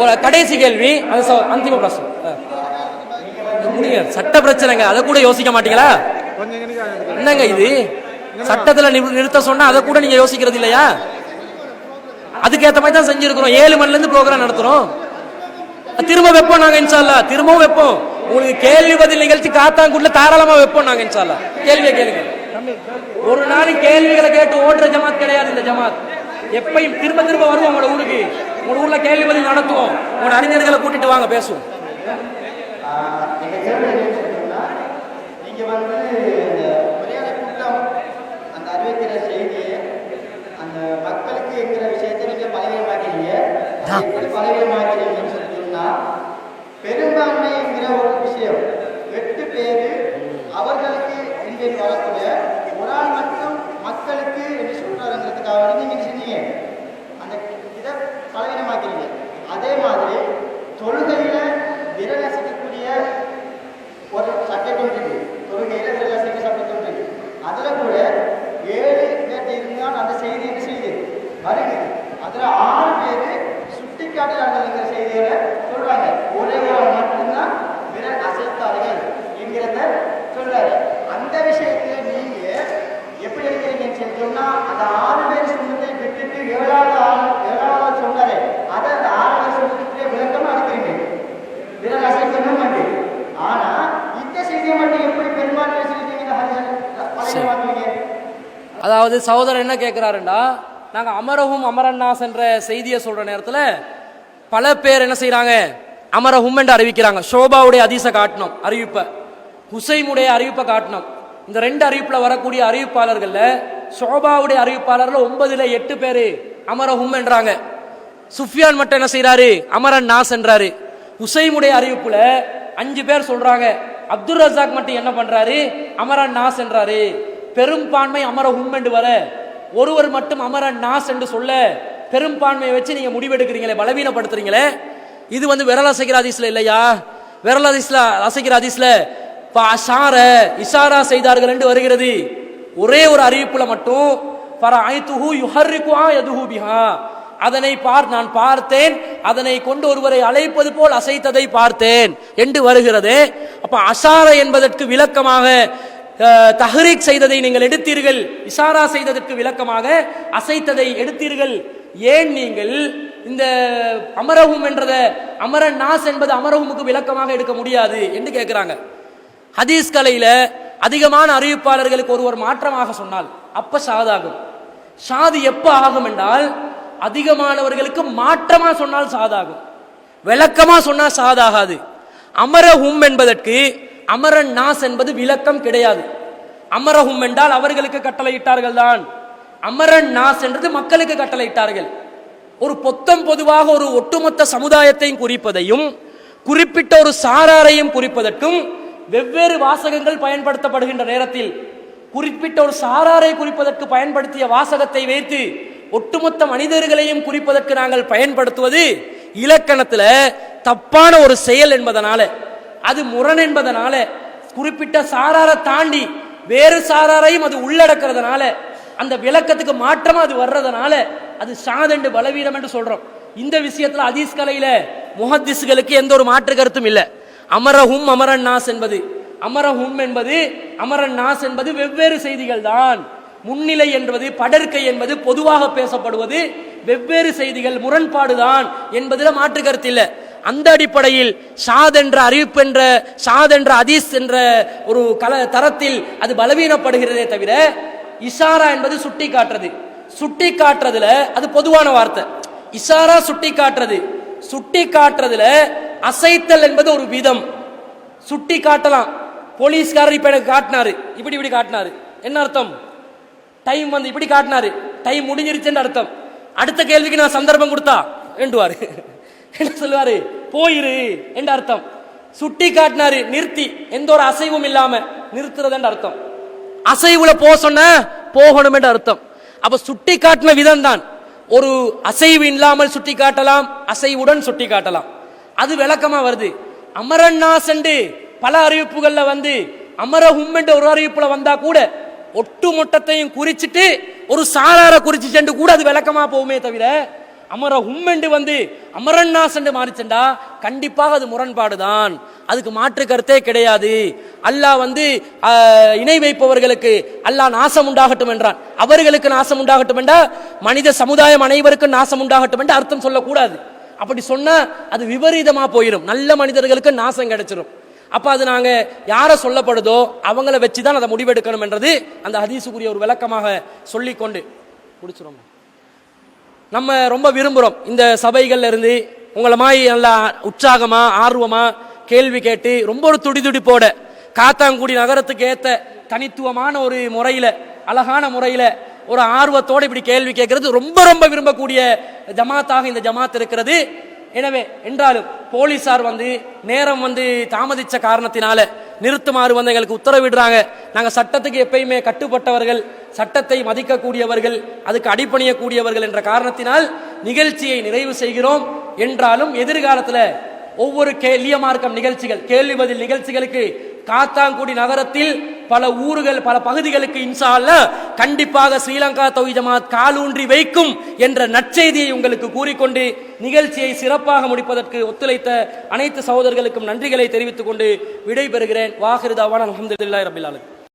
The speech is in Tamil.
ஒரு கடைசி கேள்வி. அது அந்திம பிரச்சனை முடியுங்க சட்ட பிரச்சனைங்க. அதை கூட யோசிக்க மாட்டீங்களா? என்னங்க இது? சட்டத்துல நிறு- நிறுத்த சொன்னா அதை கூட நீங்க யோசிக்கிறது இல்லையா? அதுக்கேத்த மாதிரி தான் செஞ்சிருக்கிறோம். ஏழு மணில இருந்து ப்ரோக்ராம் நடத்துறோம் திரும்ப வைப்போம் நாங்க இன்ஷால்லா திரும்பவும் வைப்போம். உங்களுக்கு கேள்வி பதில் நிகழ்ச்சி காத்தாங்குள்ள தாராளமா வைப்போம் நாங்க இன்ஷால்லா கேள்வியை கேளுங்க. ஒரு நாளைக்கு கேள்விகளை கேட்டு ஓடுற ஜமாத் கிடையாது இந்த ஜமாத். எப்பயும் திரும்ப திரும்ப வருவோம் உங்களோட ஊருக்கு. உங்க ஊர்ல கேள்வி பதில் நடத்துவோம். உங்களோட அறிஞர்களை கூட்டிட்டு வாங்க பேசுவோம் நீங்க வந்து இந்த உரையாடல் கூட்டம் அந்த அறிவிக்கிற செய்தியை அந்த மக்களுக்கு என்கிற விஷயத்தை நீங்க பலவீனமாக்கிறீங்க அதை எப்படி பலவீனமாக்கிறீங்கன்னு சொல்லி சொன்னா பெரும்பான்மை என்கிற ஒரு விஷயம் எட்டு பேரு அவர்களுக்கு இங்கே வரக்கூடிய ஒரு ஆள் மட்டும் மக்களுக்கு என்று சொல்றாருங்கிறதுக்காக வேண்டி நீங்க செஞ்சீங்க அந்த இதை பலவீனமாக்கிறீங்க அதே மாதிரி தொழுகையில விரல் அசைக்கக்கூடிய ஒரு சட்டத்தை இருக்கு தொழுகையில விரல் அசைக்க சட்டத்தை இருக்கு அதுல கூட ஏழு பேர் இருந்தால் அந்த செய்தி என்ன செய்யுது வருது. அதுல ஆறு பேரு சுட்டிக்காட்டுறாங்கிற செய்திகளை சொல்றாங்க. ஒரே ஒரு மட்டும்தான் விரல் அசைத்தார்கள் என்கிறத சொல்றாரு. அந்த விஷயத்துல நீங்க எப்படி இருக்கிறீங்கன்னு சொல்லி சொன்னா அந்த ஆறு பேர் சொன்னதை விட்டுட்டு ஏழாவது ஆள் ஏழாவது சொன்னாரு. அதை அந்த ஆறு பேர் சொன்னதுக்கு விளக்கமா அனுப்புறீங்க விரல் அசைக்கணும் மாட்டேன் ஆனா இந்த செய்தியை மட்டும் எப்படி செலுத்தீங்க பழைய அதாவது சகோதரர் என்ன கேட்கிறாருண்டா நாங்கள் அமரஹும் அமரன்னாஸ் என்ற செய்தியை சொல்கிற நேரத்தில் பல பேர் என்ன செய்கிறாங்க அமரஹும் என்று அறிவிக்கிறாங்க. ஷோபாவுடைய அதிசை காட்டணும் அறிவிப்பை. ஹுசைமுடைய அறிவிப்பை காட்டணும் இந்த ரெண்டு அறிவிப்பில் வரக்கூடிய அறிவிப்பாளர்களில் ஷோபாவுடைய அறிவிப்பாளரில் ஒன்பதுல எட்டு பேர் அமரஹும் என்றாங்க. சுஃபியான் மட்டும் என்ன செய்கிறாரு அமரன் நாஸ் என்றாரு. ஹுசைமுடைய அறிவிப்பில் அஞ்சு பேர் சொல்கிறாங்க அப்துல் ரசாக் மட்டும் என்ன பண்ணுறாரு அமரன் நாஸ் என்றாரு. பெரும்பான்மை அமர ஹும் என்று வர ஒருவர் மட்டும் அமரன் நாஸ் என்று சொல்ல பெரும்பான்மையை வச்சு நீங்க முடிவெடுக்கிறீங்களே பலவீனப்படுத்துறீங்களே? இது வந்து விரல் அசைக்கிற அதிசல இல்லையா? விரல் அதிசல அசைக்கிற அதிசல அஷார இஷாரா செய்தார்கள் என்று வருகிறது. ஒரே ஒரு அறிவிப்புல மட்டும் பர ஐத்துஹு யுஹர்ரிகுஆ யதுஹு பிஹா அதனை பார் நான் பார்த்தேன். அதனை கொண்டு ஒருவரை அழைப்பது போல் அசைத்ததை பார்த்தேன். என்று வருகிறது. அப்ப அசார என்பதற்கு விளக்கமாக தஹரீக் செய்ததை நீங்கள் எடுத்தீர்கள். இஷாரா செய்ததற்கு விளக்கமாக அசைத்ததை எடுத்தீர்கள். ஏன் நீங்கள் இந்த அமரஹும் என்றத அமர நாஸ் என்பது அமரஹுமுக்கு விளக்கமாக எடுக்க முடியாது என்று கேட்கிறாங்க. ஹதீஸ் கலையில அதிகமான அறிவிப்பாளர்களுக்கு ஒருவர் மாற்றமாக சொன்னால் அப்ப சாதாகும். சாது எப்ப ஆகும் என்றால் அதிகமானவர்களுக்கு மாற்றமா சொன்னால் சாதாகும். விளக்கமா சொன்னால் சாதாகாது. அமரஹும் என்பதற்கு அமரன் நாஸ் என்பது விளக்கம் கிடையாது. அமரஹும் என்றால் அவர்களுக்கு கட்டளையிட்டார்கள் தான். அமரன் நாஸ் என்றது மக்களுக்கு கட்டளையிட்டார்கள். ஒரு பொத்தம் பொதுவாக ஒரு ஒட்டுமொத்த சமுதாயத்தையும் குறிப்பதையும் குறிப்பிட்ட ஒரு சாராரையும் குறிப்பதற்கும் வெவ்வேறு வாசகங்கள் பயன்படுத்தப்படுகின்ற நேரத்தில் குறிப்பிட்ட ஒரு சாராரை குறிப்பதற்கு பயன்படுத்திய வாசகத்தை வைத்து ஒட்டுமொத்த மனிதர்களையும் குறிப்பதற்கு நாங்கள் பயன்படுத்துவது இலக்கணத்துல தப்பான ஒரு செயல் என்பதனால. அது முரண் என்பதனால குறிப்பிட்ட சாராரை தாண்டி வேறு சாராரையும் அது உள்ளடக்கிறதுனால அந்த விளக்கத்துக்கு மாற்றமா அது வர்றதுனால அது சாதண்டு பலவீனம் என்று சொல்றோம். இந்த விஷயத்துல அதீஸ் கலையில முஹத்திஸ்களுக்கு எந்த ஒரு மாற்று கருத்தும் இல்லை. அமரஹும் அமரன் நாஸ் என்பது அமரஹும் என்பது அமரன் நாஸ் என்பது வெவ்வேறு செய்திகள் தான். முன்னிலை என்பது படர்க்கை என்பது பொதுவாக பேசப்படுவது வெவ்வேறு செய்திகள் முரண்பாடுதான் என்பதில் மாற்று கருத்து இல்லை. அந்த அடிப்படையில் ஷாத் என்ற அறிவிப்பு என்ற ஷாத் என்ற அதீஸ் என்ற ஒரு கல தரத்தில் அது பலவீனப்படுகிறதே தவிர இஷாரா என்பது சுட்டி காட்டுறது சுட்டி காட்டுறதுல அது பொதுவான வார்த்தை. இஷாரா சுட்டி காட்டுறது சுட்டி காட்டுறதுல அசைத்தல் என்பது ஒரு விதம். சுட்டி காட்டலாம் போலீஸ்காரர் இப்ப எனக்கு காட்டினாரு. இப்படி இப்படி காட்டினாரு. என்ன அர்த்தம்? டைம் வந்து இப்படி காட்டினாரு. டைம் முடிஞ்சிருச்சுன்னு அர்த்தம். அடுத்த கேள்விக்கு நான் சந்தர்ப்பம் கொடுத்தா வேண்டுவாரு. என்ன சொல்லுவாரு? போயிரு என்று அர்த்தம். சுட்டி காட்டினாரு நிறுத்தி. எந்த ஒரு அசைவும் இல்லாம நிறுத்துறது அர்த்தம். அசைவுல போக சொன்ன போகணும் என்ற அர்த்தம். அப்ப சுட்டி காட்டின விதம் தான் ஒரு அசைவு இல்லாமல் சுட்டி காட்டலாம் அசைவுடன் சுட்டி காட்டலாம். அது விளக்கமா வருது. அமரன்னா என்று பல அறிவிப்புகள்ல வந்து அமரஹும் என்ற ஒரு அறிவிப்புல வந்தா கூட ஒட்டு மொட்டத்தையும் குறிச்சிட்டு ஒரு சாரார குறிச்சு சென்று கூட அது விளக்கமா போகுமே தவிர அமர உம்மெண்டு வந்து அமரன்னாஸ் என்று மாறிச்சண்டா கண்டிப்பாக அது முரண்பாடு தான் அதுக்கு மாற்று கருத்தே கிடையாது. அல்லாஹ் வந்து இணை வைப்பவர்களுக்கு அல்லாஹ் நாசம் உண்டாகட்டும் என்றான். அவர்களுக்கு நாசம் உண்டாகட்டும் என்றா மனித சமுதாயம் அனைவருக்கும் நாசம் உண்டாகட்டும் என்று அர்த்தம் சொல்லக்கூடாது. அப்படி சொன்னா அது விபரீதமா போயிடும் நல்ல மனிதர்களுக்கு நாசம் கிடைச்சிடும் அப்ப அது நாங்க யார சொல்லப்படுதோ அவங்கள வச்சு தான் அதை முடிவெடுக்கணும் என்றது அந்த ஹதீஸுக்குரிய ஒரு விளக்கமாக சொல்லிக்கொண்டு முடிச்சிரும் நம்ம ரொம்ப விரும்புகிறோம் இந்த சபைகள்ல இருந்து உங்களை மாதிரி நல்லா உற்சாகமா ஆர்வமா கேள்வி கேட்டு ரொம்ப ஒரு துடிதுடிப்போட காத்தாங்குடி நகரத்துக்கு ஏற்ற தனித்துவமான ஒரு முறையில் அழகான முறையில் ஒரு ஆர்வத்தோடு இப்படி கேள்வி கேட்கறது ரொம்ப ரொம்ப விரும்பக்கூடிய ஜமாத்தாக இந்த ஜமாத் இருக்கிறது. எனவே என்றாலும் போலீஸார் வந்து நேரம் வந்து தாமதித்த காரணத்தினால நிறுத்துமாறு வந்து எங்களுக்கு உத்தரவிடுறாங்க. நாங்கள் சட்டத்துக்கு எப்பயுமே கட்டுப்பட்டவர்கள் சட்டத்தை மதிக்கக்கூடியவர்கள் அதுக்கு அடிப்பணியக்கூடியவர்கள் என்ற காரணத்தினால் நிகழ்ச்சியை நிறைவு செய்கிறோம். என்றாலும் எதிர்காலத்தில் ஒவ்வொரு கேலிய மார்க்கம் நிகழ்ச்சிகள் கேள்வி பதில் நிகழ்ச்சிகளுக்கு காத்தாங்குடி நகரத்தில் பல ஊர்கள் பல பகுதிகளுக்கு இன்ஷா கண்டிப்பாக ஸ்ரீலங்கா தௌஹி ஜமாத் காலூன்றி வைக்கும் என்ற நற்செய்தியை உங்களுக்கு கூறிக்கொண்டு நிகழ்ச்சியை சிறப்பாக முடிப்பதற்கு ஒத்துழைத்த அனைத்து சகோதரர்களுக்கும் நன்றிகளை தெரிவித்துக் கொண்டு விடைபெறுகிறேன். வாஹிருதாவான் அலமதுல்லாஹி ரபில்